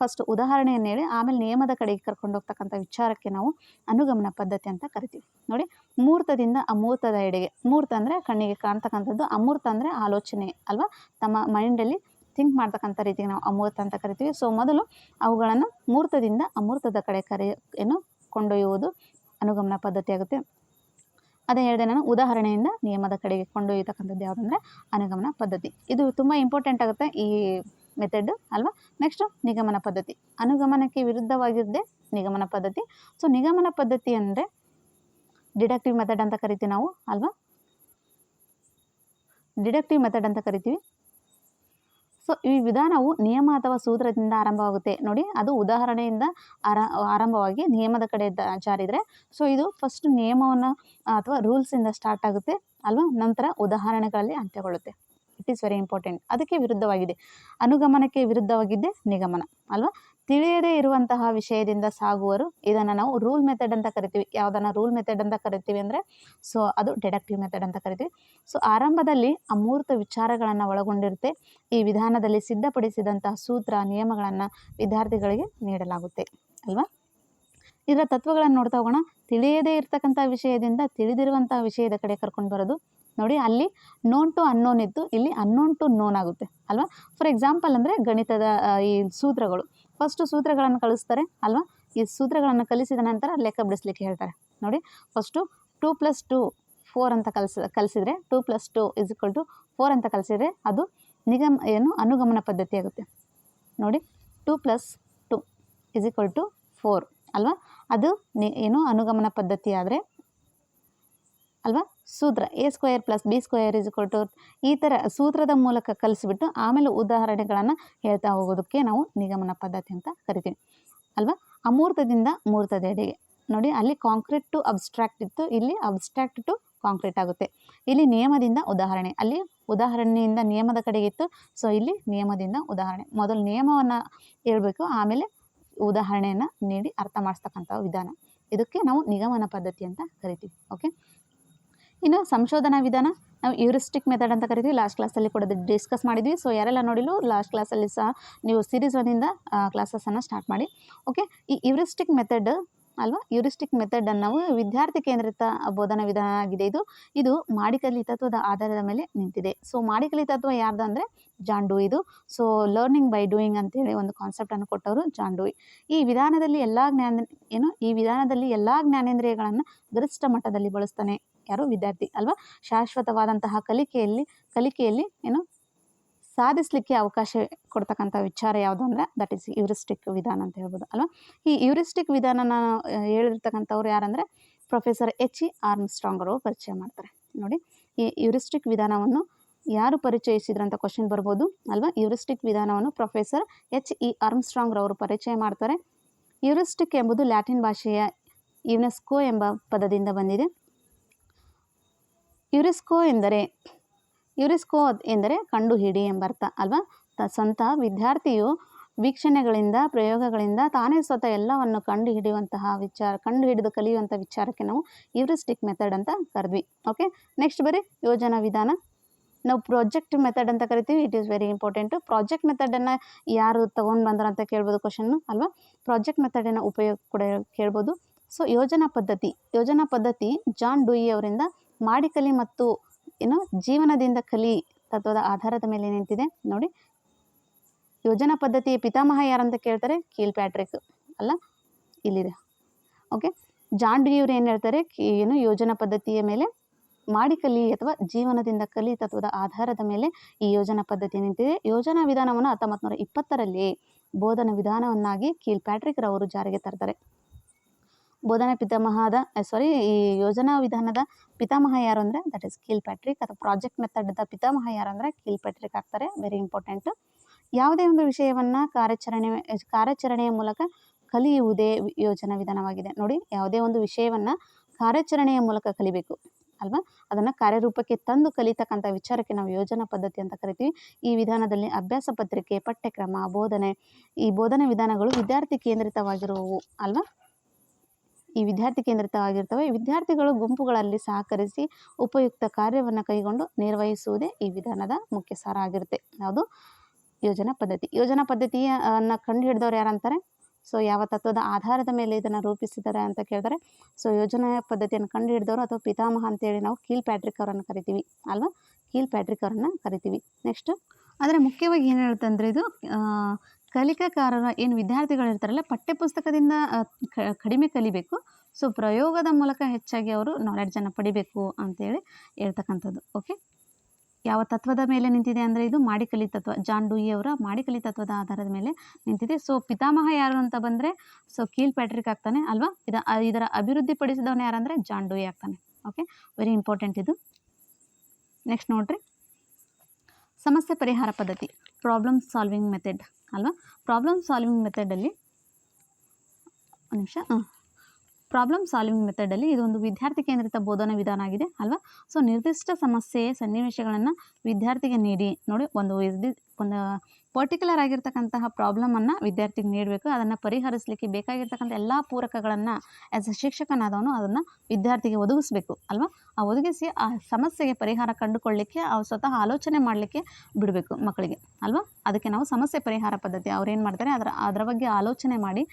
ಫಸ್ಟ್ ಉದಾಹರಣೆಯನ್ನು ಹೇಳಿ. ಆಮೇಲೆ ನಿಯಮದ ಕಡೆಗೆ ಕರ್ಕೊಂಡು ಹೋಗ್ತಕ್ಕಂಥ ವಿಚಾರಕ್ಕೆ ನಾವು ಅನುಗಮನ ಪದ್ಧತಿ ಅಂತ ಕರಿತೀವಿ. ನೋಡಿ, ಮೂರ್ತದಿಂದ ಅಮೂರ್ತದ ಎಡೆಗೆ. ಮೂರ್ತ ಅಂದರೆ ಕಣ್ಣಿಗೆ ಕಾಣ್ತಕ್ಕಂಥದ್ದು. ಅಮೂರ್ತ ಅಂದರೆ ಆಲೋಚನೆ ಅಲ್ವಾ? ತಮ್ಮ ಮೈಂಡಲ್ಲಿ ಥಿಂಕ್ ಮಾಡ್ತಕ್ಕಂಥ ರೀತಿಗೆ ನಾವು ಅಮೂರ್ತ ಅಂತ ಕರಿತೀವಿ. ಸೊ ಮೊದಲು ಅವುಗಳನ್ನು ಮೂರ್ತದಿಂದ ಅಮೂರ್ತದ ಕಡೆ ಕರೆ, ಏನು, ಕೊಂಡೊಯ್ಯುವುದು ಅನುಗಮನ ಪದ್ಧತಿ ಆಗುತ್ತೆ. ಅದೇ ಹೇಳಿದೆ ನಾನು, ಉದಾಹರಣೆಯಿಂದ ನಿಯಮದ ಕಡೆಗೆ ಕೊಂಡೊಯ್ಯತಕ್ಕಂಥದ್ದು ಯಾವುದಂದರೆ ಅನುಗಮನ ಪದ್ಧತಿ. ಇದು ತುಂಬ ಇಂಪಾರ್ಟೆಂಟ್ ಆಗುತ್ತೆ ಈ ಮೆಥಡ್ ಅಲ್ವಾ? ನೆಕ್ಸ್ಟು ನಿಗಮನ ಪದ್ಧತಿ. ಅನುಗಮನಕ್ಕೆ ವಿರುದ್ಧವಾಗಿದ್ದೇ ನಿಗಮನ ಪದ್ಧತಿ. ಸೊ ನಿಗಮನ ಪದ್ಧತಿ ಅಂದರೆ ಡಿಡಕ್ಟಿವ್ ಮೆಥಡ್ ಅಂತ ಕರಿತೀವಿ ನಾವು, ಅಲ್ವಾ? ಡಿಡಕ್ಟಿವ್ ಮೆಥಡ್ ಅಂತ ಕರಿತೀವಿ. ಸೊ ಈ ವಿಧಾನವು ನಿಯಮ ಅಥವಾ ಸೂತ್ರದಿಂದ ಆರಂಭವಾಗುತ್ತೆ. ನೋಡಿ, ಅದು ಉದಾಹರಣೆಯಿಂದ ಆರ, ಆರಂಭವಾಗಿ ನಿಯಮದ ಕಡೆ ಜಾರಿದರೆ ಸೊ ಇದು ಫಸ್ಟ್ ನಿಯಮವನ್ನು, ಅಥವಾ ರೂಲ್ಸಿಂದ ಸ್ಟಾರ್ಟ್ ಆಗುತ್ತೆ, ಅಲ್ವಾ? ನಂತರ ಉದಾಹರಣೆಗಳಲ್ಲಿ ಅಂತ್ಯಗೊಳ್ಳುತ್ತೆ. ಇಟ್ ಈಸ್ ವೆರಿ ಇಂಪಾರ್ಟೆಂಟ್ ಅದಕ್ಕೆ ವಿರುದ್ಧವಾಗಿದೆ. ಅನುಗಮನಕ್ಕೆ ವಿರುದ್ಧವಾಗಿದ್ದೆ ನಿಗಮನ, ಅಲ್ವಾ? ತಿಳಿಯದೇ ಇರುವಂತಹ ವಿಷಯದಿಂದ ಸಾಗುವರು ಇದನ್ನು ನಾವು ರೂಲ್ ಮೆಥಡ್ ಅಂತ ಕರಿತೀವಿ. ಯಾವುದನ್ನು ರೂಲ್ ಮೆಥಡ್ ಅಂತ ಕರಿತೀವಿ ಅಂದರೆ ಸೊ ಅದು ಡೆಡಕ್ಟಿವ್ ಮೆಥಡ್ ಅಂತ ಕರಿತೀವಿ. ಸೊ ಆರಂಭದಲ್ಲಿ ಅಮೂರ್ತ ವಿಚಾರಗಳನ್ನು ಒಳಗೊಂಡಿರುತ್ತೆ. ಈ ವಿಧಾನದಲ್ಲಿ ಸಿದ್ಧಪಡಿಸಿದಂತಹ ಸೂತ್ರ, ನಿಯಮಗಳನ್ನು ವಿದ್ಯಾರ್ಥಿಗಳಿಗೆ ನೀಡಲಾಗುತ್ತೆ. ಅಲ್ವಾ? ಇದರ ತತ್ವಗಳನ್ನು ನೋಡ್ತಾ ಹೋಗೋಣ. ತಿಳಿಯದೇ ಇರ್ತಕ್ಕಂಥ ವಿಷಯದಿಂದ ತಿಳಿದಿರುವಂತಹ ವಿಷಯದ ಕಡೆ ಕರ್ಕೊಂಡು ಬರೋದು. ನೋಡಿ, ಅಲ್ಲಿ ನೋನ್ ಟು ಅನ್ನೋನ್ ಇತ್ತು. ಇಲ್ಲಿ ಅನ್ನೋನ್ ಟು ನೋನ್ ಆಗುತ್ತೆ. ಅಲ್ವಾ? ಫಾರ್ ಎಕ್ಸಾಂಪಲ್ ಅಂದರೆ ಗಣಿತದ ಈ ಸೂತ್ರಗಳು. ಫಸ್ಟು ಸೂತ್ರಗಳನ್ನು ಕಳಿಸ್ತಾರೆ, ಅಲ್ವಾ? ಈ ಸೂತ್ರಗಳನ್ನು ಕಲಿಸಿದ ನಂತರ ಲೆಕ್ಕ ಬಿಡಿಸ್ಲಿಕ್ಕೆ ಹೇಳ್ತಾರೆ. ನೋಡಿ first two plus two four ಅಂತ ಕಲಿಸ, ಕಲಿಸಿದರೆ two plus two is equal to four ಅಂತ ಕಲಿಸಿದರೆ ಅದು ನಿಗಮ, ಏನು, ಅನುಗಮನ ಪದ್ಧತಿ ಆಗುತ್ತೆ. ನೋಡಿ two plus two is equal to four ಅಲ್ವಾ? ಅದು ಏನು, ಅನುಗಮನ ಪದ್ಧತಿ ಆದರೆ ಅಲ್ವಾ? ಸೂತ್ರ A square plus B square is ಕೊಟ್ಟು ಈ ಥರ ಸೂತ್ರದ ಮೂಲಕ ಕಲಿಸ್ಬಿಟ್ಟು ಆಮೇಲೆ ಉದಾಹರಣೆಗಳನ್ನು ಹೇಳ್ತಾ ಹೋಗೋದಕ್ಕೆ ನಾವು ನಿಗಮನ ಪದ್ಧತಿ ಅಂತ ಕರಿತೀವಿ. ಅಲ್ವಾ? ಅಮೂರ್ತದಿಂದ ಮೂರ್ತದೆಡೆಗೆ ನೋಡಿ, ಅಲ್ಲಿ ಕಾಂಕ್ರೀಟ್ ಟು ಅಬ್ಸ್ಟ್ರಾಕ್ಟ್ ಇತ್ತು, ಇಲ್ಲಿ ಅಬ್ಸ್ಟ್ರಾಕ್ಟ್ ಟು ಕಾಂಕ್ರೀಟ್ ಆಗುತ್ತೆ. ಇಲ್ಲಿ ನಿಯಮದಿಂದ ಉದಾಹರಣೆ. ಅಲ್ಲಿ ಉದಾಹರಣೆಯಿಂದ ನಿಯಮದ ಕಡೆಗೆ ಇತ್ತು ಸೊ ಇಲ್ಲಿ ನಿಯಮದಿಂದ ಉದಾಹರಣೆ. ಮೊದಲು ನಿಯಮವನ್ನು ಹೇಳಬೇಕು, ಆಮೇಲೆ ಉದಾಹರಣೆಯನ್ನು ನೀಡಿ ಅರ್ಥ ಮಾಡಿಸ್ತಕ್ಕಂಥ ವಿಧಾನ. ಇದಕ್ಕೆ ನಾವು ನಿಗಮನ ಪದ್ಧತಿ ಅಂತ ಕರಿತೀವಿ ಓಕೆ ಇನ್ನು ಸಂಶೋಧನಾ ವಿಧಾನ, ನಾವು ಯೂರಿಸ್ಟಿಕ್ ಮೆಥಡ್ ಅಂತ ಕರಿತೀವಿ. ಲಾಸ್ಟ್ ಕ್ಲಾಸಲ್ಲಿ ಕೂಡ ಡಿಸ್ಕಸ್ ಮಾಡಿದ್ವಿ. ಸೊ ಯಾರೆಲ್ಲ ನೋಡಿಲು ಲಾಸ್ಟ್ ಕ್ಲಾಸಲ್ಲಿ ಸಹ ನೀವು ಸೀರೀಸ್ ಒಂದಿಂದ ಕ್ಲಾಸಸನ್ನು ಸ್ಟಾರ್ಟ್ ಮಾಡಿ. ಓಕೆ ಈ ಯೂರಿಸ್ಟಿಕ್ ಮೆಥಡ್ ಅಲ್ವಾ? ಯೂರಿಸ್ಟಿಕ್ ಮೆಥಡನ್ನು ನಾವು ವಿದ್ಯಾರ್ಥಿ ಕೇಂದ್ರಿತ ಬೋಧನಾ ವಿಧಾನ ಆಗಿದೆ ಇದು. ಇದು ಮಾಡಿಕಲಿ ತತ್ವದ ಆಧಾರದ ಮೇಲೆ ನಿಂತಿದೆ. ಸೊ ಮಾಡಿಕಲಿ ತತ್ವ ಯಾರ್ದು ಅಂದರೆ ಜಾನ್ ಡೂಯಿ ಇದು ಸೊ ಲರ್ನಿಂಗ್ ಬೈ ಡೂಯಿಂಗ್ ಅಂತೇಳಿ ಒಂದು ಕಾನ್ಸೆಪ್ಟನ್ನು ಕೊಟ್ಟವರು ಜಾನ್ ಡೂಯಿ ಈ ವಿಧಾನದಲ್ಲಿ ಎಲ್ಲ ಜ್ಞಾನ, ಏನು? ಈ ವಿಧಾನದಲ್ಲಿ ಎಲ್ಲ ಜ್ಞಾನೇಂದ್ರಿಯಗಳನ್ನು ಗರಿಷ್ಠ ಮಟ್ಟದಲ್ಲಿ ಬಳಸ್ತಾನೆ. ಯಾರು ವಿದ್ಯಾರ್ಥಿ ಅಲ್ವಾ? ಶಾಶ್ವತವಾದಂತಹ ಕಲಿಕೆಯಲ್ಲಿ ಕಲಿಕೆಯಲ್ಲಿ ಏನು ಸಾಧಿಸಲಿಕ್ಕೆ ಅವಕಾಶ ಕೊಡ್ತಕ್ಕಂಥ ವಿಚಾರ ಯಾವುದು ಅಂದರೆ ದಟ್ ಈಸ್ ಯೂರಿಸ್ಟಿಕ್ ವಿಧಾನ ಅಂತ ಹೇಳ್ಬೋದು ಅಲ್ವಾ? ಈ ಯೂರಿಸ್ಟಿಕ್ ವಿಧಾನನ ಹೇಳಿರ್ತಕ್ಕಂಥವ್ರು ಯಾರಂದರೆ ಪ್ರೊಫೆಸರ್ ಎಚ್ ಇ ಆರ್ಮ್ಸ್ಟ್ರಾಂಗ್ ಅವರು ಪರಿಚಯ ಮಾಡ್ತಾರೆ. ನೋಡಿ, ಈ ಯೂರಿಸ್ಟಿಕ್ ವಿಧಾನವನ್ನು ಯಾರು ಪರಿಚಯಿಸಿದ್ರು ಅಂತ ಕ್ವಶನ್ ಬರ್ಬೋದು ಅಲ್ವಾ? ಯೂರಿಸ್ಟಿಕ್ ವಿಧಾನವನ್ನು ಪ್ರೊಫೆಸರ್ ಎಚ್ ಇ ಆರ್ಮ್ಸ್ಟ್ರಾಂಗ್ ಅವರು ಪರಿಚಯ ಮಾಡ್ತಾರೆ. ಯೂರಿಸ್ಟಿಕ್ ಎಂಬುದು ಲ್ಯಾಟಿನ್ ಭಾಷೆಯ ಯುನೆಸ್ಕೋ ಎಂಬ ಪದದಿಂದ ಬಂದಿದೆ. ಯುರಿಸ್ಕೋ ಎಂದರೆ ಯುರಿಸ್ಕೋ ಎಂದರೆ ಕಂಡುಹಿಡಿ ಎಂಬರ್ಥ, ಅಲ್ವಾ? ತ ವಿದ್ಯಾರ್ಥಿಯು ವೀಕ್ಷಣೆಗಳಿಂದ, ಪ್ರಯೋಗಗಳಿಂದ ತಾನೇ ಸ್ವತಃ ಎಲ್ಲವನ್ನು ಕಂಡು ಹಿಡಿಯುವಂತಹ ವಿಚಾರ ಕಂಡು ಹಿಡಿದು ಕಲಿಯುವಂಥ ವಿಚಾರಕ್ಕೆ ನಾವು ಯೂರಿಸ್ಟಿಕ್ ಮೆಥಡ್ ಅಂತ ಕರೆದ್ವಿ. ಓಕೆ? ನೆಕ್ಸ್ಟ್ ಬರೀ ಯೋಜನಾ ವಿಧಾನ. ನಾವು ಪ್ರಾಜೆಕ್ಟ್ ಮೆಥಡ್ ಅಂತ ಕರಿತೀವಿ, it is very important. Project ಮೆಥಡನ್ನು ಯಾರು ತೊಗೊಂಡು ಬಂದ್ರು ಅಂತ ಕೇಳ್ಬೋದು ಕ್ವಶನ್ನು ಅಲ್ವಾ? ಪ್ರಾಜೆಕ್ಟ್ ಮೆಥಡನ್ನು ಉಪಯೋಗ ಕೂಡ ಕೇಳ್ಬೋದು. ಸೊ ಯೋಜನಾ ಪದ್ಧತಿ ಯೋಜನಾ ಪದ್ಧತಿ ಜಾನ್ ಡೂಯಿ ಅವರಿಂದ ಮಾಡಿ ಕಲಿ ಮತ್ತು, ಏನು, ಜೀವನದಿಂದ ಕಲಿ ತತ್ವದ ಆಧಾರದ ಮೇಲೆ ನಿಂತಿದೆ. ನೋಡಿ. ಯೋಜನಾ ಪದ್ಧತಿಯ ಪಿತಾಮಹ ಯಾರಂತ ಕೇಳ್ತಾರೆ? ಕೀಲ್ ಪ್ಯಾಟ್ರಿಕ್ ಅಲ್ಲ? ಇಲ್ಲಿದೆ. ಓಕೆ. ಜಾನ್ ಡಿ ಇವ್ರು ಏನು ಹೇಳ್ತಾರೆ? ಏನು, ಯೋಜನಾ ಪದ್ಧತಿಯ ಮೇಲೆ ಮಾಡಿ ಕಲಿ ಅಥವಾ ಜೀವನದಿಂದ ಕಲಿ ತತ್ವದ ಆಧಾರದ ಮೇಲೆ ಈ ಯೋಜನಾ ಪದ್ಧತಿ ನಿಂತಿದೆ. ಯೋಜನಾ ವಿಧಾನವನ್ನು ಹತ್ತೊಂಬತ್ತು ನೂರ ಇಪ್ಪತ್ತರಲ್ಲಿ ಬೋಧನಾ ವಿಧಾನವನ್ನಾಗಿ ಕೀಲ್ ಪ್ಯಾಟ್ರಿಕ್ ರವರು ಜಾರಿಗೆ ತರ್ತಾರೆ. ಬೋಧನಾ ಪಿತಾಮಹದ ಸಾರಿ ಈ ಯೋಜನಾ ವಿಧಾನದ ಪಿತಾಮಹ ಯಾರು ಅಂದರೆ ದಟ್ ಈಸ್ ಕೀಲ್ ಪ್ಯಾಟ್ರಿಕ್ ಅಥವಾ ಪ್ರಾಜೆಕ್ಟ್ ಮೆಥಡ್ದ ಪಿತಾಮಹ ಯಾರು ಅಂದರೆ ಕೀಲ್ ಪ್ಯಾಟ್ರಿಕ್ ಆಗ್ತಾರೆ ವೆರಿ ಇಂಪಾರ್ಟೆಂಟ್ ಯಾವುದೇ ಒಂದು ವಿಷಯವನ್ನು ಕಾರ್ಯಾಚರಣೆ, ಕಾರ್ಯಾಚರಣೆಯ ಮೂಲಕ ಕಲಿಯುವುದೇ ಯೋಜನಾ ವಿಧಾನವಾಗಿದೆ. ನೋಡಿ, ಯಾವುದೇ ಒಂದು ವಿಷಯವನ್ನು ಕಾರ್ಯಾಚರಣೆಯ ಮೂಲಕ ಕಲಿಬೇಕು, ಅಲ್ವಾ? ಅದನ್ನು ಕಾರ್ಯರೂಪಕ್ಕೆ ತಂದು ಕಲಿತಕ್ಕಂಥ ವಿಚಾರಕ್ಕೆ ನಾವು ಯೋಜನಾ ಪದ್ಧತಿ ಅಂತ ಕರಿತೀವಿ. ಈ ವಿಧಾನದಲ್ಲಿ ಅಭ್ಯಾಸ ಪತ್ರಿಕೆ, ಪಠ್ಯಕ್ರಮ, ಬೋಧನೆ, ಈ ಬೋಧನೆ ವಿಧಾನಗಳು ವಿದ್ಯಾರ್ಥಿ ಕೇಂದ್ರಿತವಾಗಿರುವವು, ಅಲ್ವಾ? ಈ ವಿದ್ಯಾರ್ಥಿ ಕೇಂದ್ರಿತವಾಗಿರ್ತವೆ ವಿದ್ಯಾರ್ಥಿಗಳು ಗುಂಪುಗಳಲ್ಲಿ ಸಹಕರಿಸಿ ಉಪಯುಕ್ತ ಕಾರ್ಯವನ್ನು ಕೈಗೊಂಡು ನಿರ್ವಹಿಸುವುದೇ ಈ ವಿಧಾನದ ಮುಖ್ಯ ಸಾರ ಆಗಿರುತ್ತೆ. ಯಾವುದು? ಯೋಜನಾ ಪದ್ಧತಿ. ಯೋಜನಾ ಪದ್ಧತಿಯನ್ನು ಕಂಡು ಹಿಡಿದವ್ರು ಯಾರಂತಾರೆ? ಸೊ, ಯಾವ ತತ್ವದ ಆಧಾರದ ಮೇಲೆ ಇದನ್ನು ರೂಪಿಸಿದ್ದಾರೆ ಅಂತ ಕೇಳಿದರೆ ಸೊ, ಯೋಜನಾ ಪದ್ಧತಿಯನ್ನು ಕಂಡು ಹಿಡಿದವರು ಅಥವಾ ಪಿತಾಮಹ ಅಂತೇಳಿ ನಾವು ಕೀಲ್ ಪ್ಯಾಟ್ರಿಕ್ ಅವರನ್ನು ಕರಿತೀವಿ. ಅಲ್ವಾ? ಕೀಲ್ ಪ್ಯಾಟ್ರಿಕ್ ಅವರನ್ನು ಕರಿತೀವಿ. ನೆಕ್ಸ್ಟ್. ಆದರೆ ಮುಖ್ಯವಾಗಿ ಏನು ಅಂದರೆ ಇದು ಕಲಿಕಾಕಾರರ ಏನು ವಿದ್ಯಾರ್ಥಿಗಳಿರ್ತಾರಲ್ಲ ಪಠ್ಯಪುಸ್ತಕದಿಂದ ಆ, ಕ- ಕಡಿಮೆ ಕಲಿಬೇಕು. ಸೊ ಪ್ರಯೋಗದ ಮೂಲಕ ಹೆಚ್ಚಾಗಿ ಅವರು ನಾಲೆಡ್ಜನ್ನು ಪಡಿಬೇಕು ಅಂತೇಳಿ ಹೇಳ್ತಕ್ಕಂಥದ್ದು. ಓಕೆ ಯಾವ ತತ್ವದ ಮೇಲೆ ನಿಂತಿದೆ ಅಂದರೆ ಇದು ಮಾಡಿಕಲಿ ತತ್ವ. ಜಾನ್ ಡೂಯಿ ಅವರ ಮಾಡಿಕಲಿ ತತ್ವದ ಆಧಾರದ ಮೇಲೆ ನಿಂತಿದೆ. ಸೊ ಪಿತಾಮಹ ಯಾರು ಅಂತ ಬಂದರೆ ಸೊ ಕೀಲ್ ಪ್ಯಾಟ್ರಿಕ್ ಆಗ್ತಾನೆ ಅಲ್ವಾ? ಇದ ಇದರ ಅಭಿವೃದ್ಧಿ ಪಡಿಸಿದವನು ಯಾರಂದರೆ ಜಾನ್ ಡೂಯಿ ಆಗ್ತಾನೆ. ಓಕೆ ವೆರಿ ಇಂಪಾರ್ಟೆಂಟ್ ಇದು. ನೆಕ್ಸ್ಟ್ ನೋಡ್ರಿ. ಸಮಸ್ಯೆ ಪರಿಹಾರ ಪದ್ಧತಿ. ಪ್ರಾಬ್ಲಮ್ ಸಾಲ್ವಿಂಗ್ ಮೆಥಡ್ ಅಲ್ವಾ? ಪ್ರಾಬ್ಲಮ್ ಸಾಲ್ವಿಂಗ್ ಮೆಥಡಲ್ಲಿ ಒಂದು ನಿಮಿಷ. ಪ್ರಾಬ್ಲಮ್ ಸಾಲ್ವಿಂಗ್ ಮೆಥಡಲ್ಲಿ ಇದೊಂದು ವಿದ್ಯಾರ್ಥಿ ಕೇಂದ್ರಿತ ಬೋಧನಾ ವಿಧಾನ ಆಗಿದೆ, ಅಲ್ವಾ? ಸೊ ನಿರ್ದಿಷ್ಟ ಸಮಸ್ಯೆ, ಸನ್ನಿವೇಶಗಳನ್ನು ವಿದ್ಯಾರ್ಥಿಗೆ ನೀಡಿ. ನೋಡಿ, ಒಂದು ಒಂದು ಪರ್ಟಿಕ್ಯುಲರ್ ಆಗಿರ್ತಕ್ಕಂತಹ ಪ್ರಾಬ್ಲಮನ್ನು ವಿದ್ಯಾರ್ಥಿಗೆ ನೀಡಬೇಕು. ಅದನ್ನು ಪರಿಹರಿಸಲಿಕ್ಕೆ ಬೇಕಾಗಿರ್ತಕ್ಕಂಥ ಎಲ್ಲ ಪೂರಕಗಳನ್ನು ಆ್ಯಸ್ ಅ ಶಿಕ್ಷಕನಾದವನು ಅದನ್ನು ವಿದ್ಯಾರ್ಥಿಗೆ ಒದಗಿಸ್ಬೇಕು, ಅಲ್ವಾ? ಆ ಒದಗಿಸಿ ಆ ಸಮಸ್ಯೆಗೆ ಪರಿಹಾರ ಕಂಡುಕೊಳ್ಳಲಿಕ್ಕೆ ಅವ್ರು ಸ್ವತಃ ಆಲೋಚನೆ ಮಾಡಲಿಕ್ಕೆ ಬಿಡಬೇಕು ಮಕ್ಕಳಿಗೆ, ಅಲ್ವಾ? ಅದಕ್ಕೆ ನಾವು ಸಮಸ್ಯೆ ಪರಿಹಾರ ಪದ್ಧತಿ ಅವ್ರು ಏನು ಮಾಡ್ತಾರೆ? ಅದರ ಅದರ ಬಗ್ಗೆ ಆಲೋಚನೆ ಮಾಡಿ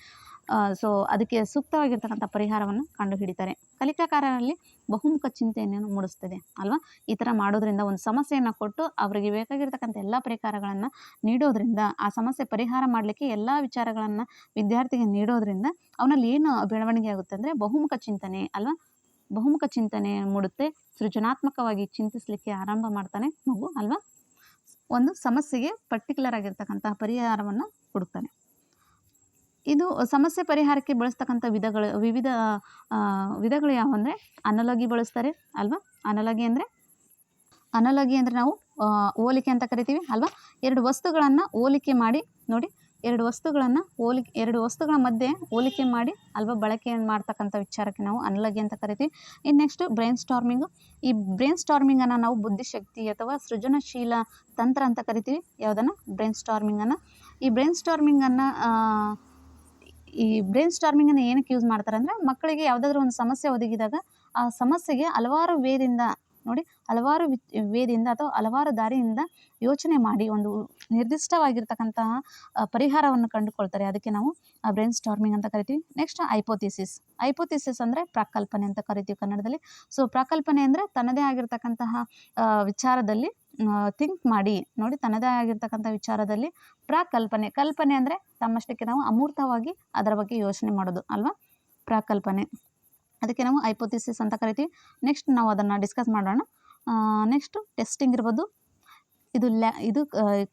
ಸೊ ಅದಕ್ಕೆ ಸೂಕ್ತವಾಗಿರ್ತಕ್ಕಂಥ ಪರಿಹಾರವನ್ನು ಕಂಡುಹಿಡಿತಾರೆ. ಕಲಿಕಾಕಾರರಲ್ಲಿ ಬಹುಮುಖ ಚಿಂತೆಯನ್ನು ಮೂಡಿಸ್ತದೆ, ಅಲ್ವಾ? ಈ ಥರ ಮಾಡೋದ್ರಿಂದ ಒಂದು ಸಮಸ್ಯೆಯನ್ನು ಕೊಟ್ಟು ಅವರಿಗೆ ಬೇಕಾಗಿರ್ತಕ್ಕಂಥ ಎಲ್ಲ ಪರಿಹಾರಗಳನ್ನು ನೀಡೋದ್ರಿಂದ, ಆ ಸಮಸ್ಯೆ ಪರಿಹಾರ ಮಾಡಲಿಕ್ಕೆ ಎಲ್ಲ ವಿಚಾರಗಳನ್ನು ವಿದ್ಯಾರ್ಥಿಗೆ ನೀಡೋದ್ರಿಂದ ಅವನಲ್ಲಿ ಏನು ಬೆಳವಣಿಗೆ ಆಗುತ್ತೆ ಅಂದರೆ ಬಹುಮುಖ ಚಿಂತನೆ, ಅಲ್ವಾ? ಬಹುಮುಖ ಚಿಂತನೆ ಮೂಡುತ್ತೆ, ಸೃಜನಾತ್ಮಕವಾಗಿ ಚಿಂತಿಸಲಿಕ್ಕೆ ಆರಂಭ ಮಾಡ್ತಾನೆ ಮಗು, ಅಲ್ವಾ? ಒಂದು ಸಮಸ್ಯೆಗೆ ಪರ್ಟಿಕ್ಯುಲರ್ ಆಗಿರ್ತಕ್ಕಂತಹ ಪರಿಹಾರವನ್ನು ಹುಡುಕ್ತಾನೆ ಇದು ಸಮಸ್ಯೆ ಪರಿಹಾರಕ್ಕೆ ಬಳಸ್ತಕ್ಕಂಥ ವಿಧಗಳು, ವಿವಿಧ ವಿಧಗಳು ವಿಧಗಳು ಯಾವುವಂದರೆ ಅನಲಗಿ ಬಳಸ್ತಾರೆ ಅಲ್ವಾ? ಅನಲಗಿ ಅಂದರೆ ಅನಲಗಿ ಅಂದರೆ ನಾವು ಹೋಲಿಕೆ ಅಂತ ಕರಿತೀವಿ ಅಲ್ವಾ? ಎರಡು ವಸ್ತುಗಳನ್ನು ಹೋಲಿಕೆ ಮಾಡಿ, ನೋಡಿ, ಎರಡು ವಸ್ತುಗಳನ್ನು ಹೋಲಿಕೆ ಎರಡು ವಸ್ತುಗಳ ಮಧ್ಯೆ ಹೋಲಿಕೆ ಮಾಡಿ, ಅಲ್ವಾ? ಬಳಕೆಯನ್ನು ಮಾಡ್ತಕ್ಕಂಥ ವಿಚಾರಕ್ಕೆ ನಾವು ಅನಲಗಿ ಅಂತ ಕರಿತೀವಿ. ಇನ್ನು ನೆಕ್ಸ್ಟು ಬ್ರೈನ್ ಸ್ಟಾರ್ಮಿಂಗು ಈ ಬ್ರೈನ್ ಸ್ಟಾರ್ಮಿಂಗನ್ನು ನಾವು ಬುದ್ಧಿಶಕ್ತಿ ಅಥವಾ ಸೃಜನಶೀಲ ತಂತ್ರ ಅಂತ ಕರಿತೀವಿ. ಯಾವುದನ್ನು? ಬ್ರೈನ್ ಸ್ಟಾರ್ಮಿಂಗನ್ನು ಈ ಬ್ರೈನ್ ಸ್ಟಾರ್ಮಿಂಗನ್ನು ಈ ಬ್ರೈನ್ ಸ್ಟಾರ್ಮಿಂಗನ್ನು ಏನಕ್ಕೆ ಯೂಸ್ ಮಾಡ್ತಾರೆ ಅಂದರೆ ಮಕ್ಕಳಿಗೆ ಯಾವುದಾದ್ರೂ ಒಂದು ಸಮಸ್ಯೆ ಒದಗಿದಾಗ ಆ ಸಮಸ್ಯೆಗೆ ಹಲವಾರು ವೇದಿಂದ ನೋಡಿ ಹಲವಾರು ವೇದಿಂದ ಅಥವಾ ಹಲವಾರು ದಾರಿಯಿಂದ ಯೋಚನೆ ಮಾಡಿ ಒಂದು ನಿರ್ದಿಷ್ಟವಾಗಿರ್ತಕ್ಕಂತಹ ಪರಿಹಾರವನ್ನು ಕಂಡುಕೊಳ್ತಾರೆ. ಅದಕ್ಕೆ ನಾವು ಬ್ರೈನ್ ಸ್ಟಾರ್ಮಿಂಗ್ ಅಂತ ಕರಿತೀವಿ. ನೆಕ್ಸ್ಟ್ ಐಪೋಥಿಸಿಸ್ ಐಪೋಥಿಸಿಸ್ ಅಂದರೆ ಪ್ರಾಕಲ್ಪನೆ ಅಂತ ಕರಿತೀವಿ ಕನ್ನಡದಲ್ಲಿ. ಸೊ ಪ್ರಾಕಲ್ಪನೆ ಅಂದರೆ ತನ್ನದೇ ಆಗಿರ್ತಕ್ಕಂತಹ ವಿಚಾರದಲ್ಲಿ ಥಿಂಕ್ ಮಾಡಿ, ನೋಡಿ ತನ್ನದೇ ಆಗಿರ್ತಕ್ಕಂಥ ವಿಚಾರದಲ್ಲಿ ಪ್ರಾಕಲ್ಪನೆ. ಕಲ್ಪನೆ ಅಂದರೆ ತಮ್ಮಷ್ಟಕ್ಕೆ ನಾವು ಅಮೂರ್ತವಾಗಿ ಅದರ ಬಗ್ಗೆ ಯೋಚನೆ ಮಾಡೋದು, ಅಲ್ವಾ? ಪ್ರಾಕಲ್ಪನೆ. ಅದಕ್ಕೆ ನಾವು ಐಪೋಥಿಸಿಸ್ ಅಂತ ಕರಿತೀವಿ. ನೆಕ್ಸ್ಟ್ ನಾವು ಅದನ್ನು ಡಿಸ್ಕಸ್ ಮಾಡೋಣ. ನೆಕ್ಸ್ಟು ಟೆಸ್ಟಿಂಗ್ ಇರ್ಬೋದು. ಇದು ಲ್ಯಾ, ಇದು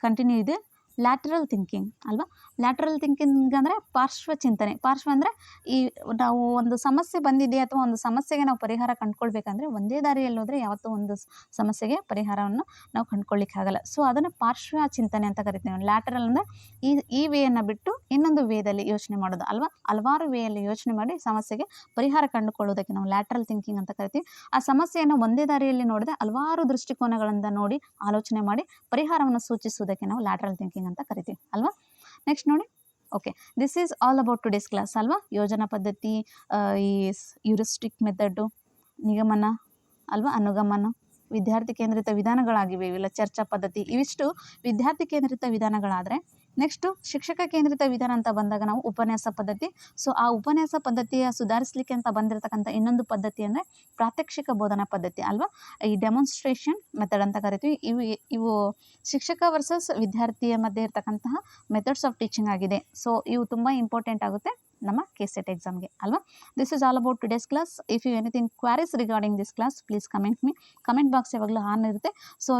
ಕಂಟಿನ್ಯೂ ಇದೆ. ಲ್ಯಾಟ್ರಲ್ ಥಿಂಕಿಂಗ್ ಅಲ್ವಾ? ಲ್ಯಾಟ್ರಲ್ ಥಿಂಕಿಂಗ್ ಅಂದರೆ ಪಾರ್ಶ್ವ ಚಿಂತನೆ. ಪಾರ್ಶ್ವ ಅಂದರೆ ಈ ನಾವು ಒಂದು ಸಮಸ್ಯೆ ಬಂದಿದೆ ಅಥವಾ ಒಂದು ಸಮಸ್ಯೆಗೆ ನಾವು ಪರಿಹಾರ ಕಂಡುಕೊಳ್ಬೇಕಂದ್ರೆ ಒಂದೇ ದಾರಿಯಲ್ಲಿ ಹೋದರೆ ಯಾವತ್ತೂ ಒಂದು ಸಮಸ್ಯೆಗೆ ಪರಿಹಾರವನ್ನು ನಾವು ಕಂಡುಕೊಳ್ಳಿಕ್ಕಾಗಲ್ಲ ಸೊ ಅದನ್ನು ಪಾರ್ಶ್ವ ಚಿಂತನೆ ಅಂತ ಕರಿತೀವಿ ಲ್ಯಾಟ್ರಲ್ ಅಂದರೆ ಈ ಈ ವೇಯನ್ನು ಬಿಟ್ಟು ಇನ್ನೊಂದು ವೇದಲ್ಲಿ ಯೋಚನೆ ಮಾಡೋದು ಅಲ್ವಾ? ಹಲವಾರು ವೇಯಲ್ಲಿ ಯೋಚನೆ ಮಾಡಿ ಸಮಸ್ಯೆಗೆ ಪರಿಹಾರ ಕಂಡುಕೊಳ್ಳೋದಕ್ಕೆ ನಾವು ಲ್ಯಾಟ್ರಲ್ ಥಿಂಕಿಂಗ್ ಅಂತ ಕರಿತೀವಿ. ಆ ಸಮಸ್ಯೆಯನ್ನು ಒಂದೇ ದಾರಿಯಲ್ಲಿ ನೋಡಿದೆ ಹಲವಾರು ದೃಷ್ಟಿಕೋನಗಳಿಂದ ನೋಡಿ, ಆಲೋಚನೆ ಮಾಡಿ ಪರಿಹಾರವನ್ನು ಸೂಚಿಸುವುದಕ್ಕೆ ನಾವು ಲ್ಯಾಟ್ರಲ್ ಥಿಂಕಿಂಗ್ ಅಂತ ಕರಿತೀವಿ, ಅಲ್ವಾ? ನೆಕ್ಸ್ಟ್ ನೋಡಿ. Okay this is all about today's class ಅಲ್ವಾ? ಯೋಜನಾ ಪದ್ಧತಿ ಈ ಯುರಿಸ್ಟಿಕ್ ಮೆಥಡು ನಿಗಮನ, ಅಲ್ವಾ? ಅನುಗಮನ, ವಿದ್ಯಾರ್ಥಿ ಕೇಂದ್ರಿತ ವಿಧಾನಗಳಾಗಿವೆ, ಇವೆಲ್ಲ ಚರ್ಚಾ ಪದ್ಧತಿ. ಇವಿಷ್ಟು ವಿದ್ಯಾರ್ಥಿ ಕೇಂದ್ರಿತ ವಿಧಾನಗಳಾದರೆ ನೆಕ್ಸ್ಟು ಶಿಕ್ಷಕ ಕೇಂದ್ರಿತ ವಿಧಾನ ಅಂತ ಬಂದಾಗ ನಾವು ಉಪನ್ಯಾಸ ಪದ್ಧತಿ. ಸೊ ಆ ಉಪನ್ಯಾಸ ಪದ್ಧತಿಯ ಸುಧಾರಿಸಲಿಕ್ಕೆ ಅಂತ ಬಂದಿರತಕ್ಕಂಥ ಇನ್ನೊಂದು ಪದ್ಧತಿ ಅಂದರೆ ಪ್ರಾತ್ಯಕ್ಷಿಕ ಬೋಧನಾ ಪದ್ಧತಿ ಅಲ್ವಾ? ಈ ಡೆಮಾನ್ಸ್ಟ್ರೇಷನ್ ಮೆಥಡ್ ಅಂತ ಕರಿತೀವಿ. ಇವು ಇವು ಶಿಕ್ಷಕ ವರ್ಸಸ್ ವಿದ್ಯಾರ್ಥಿಯ ಮಧ್ಯೆ ಇರತಕ್ಕಂತಹ ಮೆಥಡ್ಸ್ ಆಫ್ ಟೀಚಿಂಗ್ ಆಗಿದೆ. ಸೊ ಇವು ತುಂಬ ಇಂಪಾರ್ಟೆಂಟ್ ಆಗುತ್ತೆ ನಮ್ಮ ಕೆ ಸೆಟ್ ಎಕ್ಸಾಮ್ಗೆ ಅಲ್ವಾ? This is all about today's class if you anything queries regarding this class please comment me comment box ಯಾವಾಗಲೂ ಆನ್ ಇರುತ್ತೆ. ಸೊ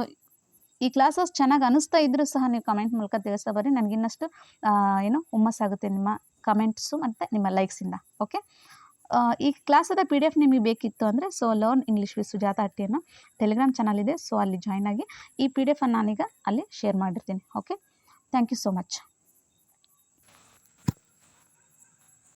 ಈ ಕ್ಲಾಸಸ್ ಚೆನ್ನಾಗಿ ಅನಿಸ್ತಾ ಇದ್ದರೂ ಸಹ ನೀವು ಕಮೆಂಟ್ ಮೂಲಕ ತಿಳಿಸ್ತಾ ಬರ್ರಿ. ನನಗೆ ಇನ್ನಷ್ಟು ಆ, ಏನು ಹುಮ್ಮಸ್ಸಾಗುತ್ತೆ ನಿಮ್ಮ ಕಮೆಂಟ್ಸು ಮತ್ತು ನಿಮ್ಮ ಲೈಕ್ಸಿಂದ ಓಕೆ ಈ ಕ್ಲಾಸದ ಪಿ ಡಿ ಎಫ್ ನಿಮಗೆ ಬೇಕಿತ್ತು ಅಂದರೆ so learn English with Sujata Hatti ಅನ್ನೋ ಟೆಲಿಗ್ರಾಮ್ ಚಾನಲ್ ಇದೆ ಸೊ ಅಲ್ಲಿ ಜಾಯ್ನ್ ಆಗಿ ಈ ಪಿ ಡಿ ಎಫನ್ನು ನಾನೀಗ ಅಲ್ಲಿ ಶೇರ್ ಮಾಡಿರ್ತೀನಿ okay thank you so much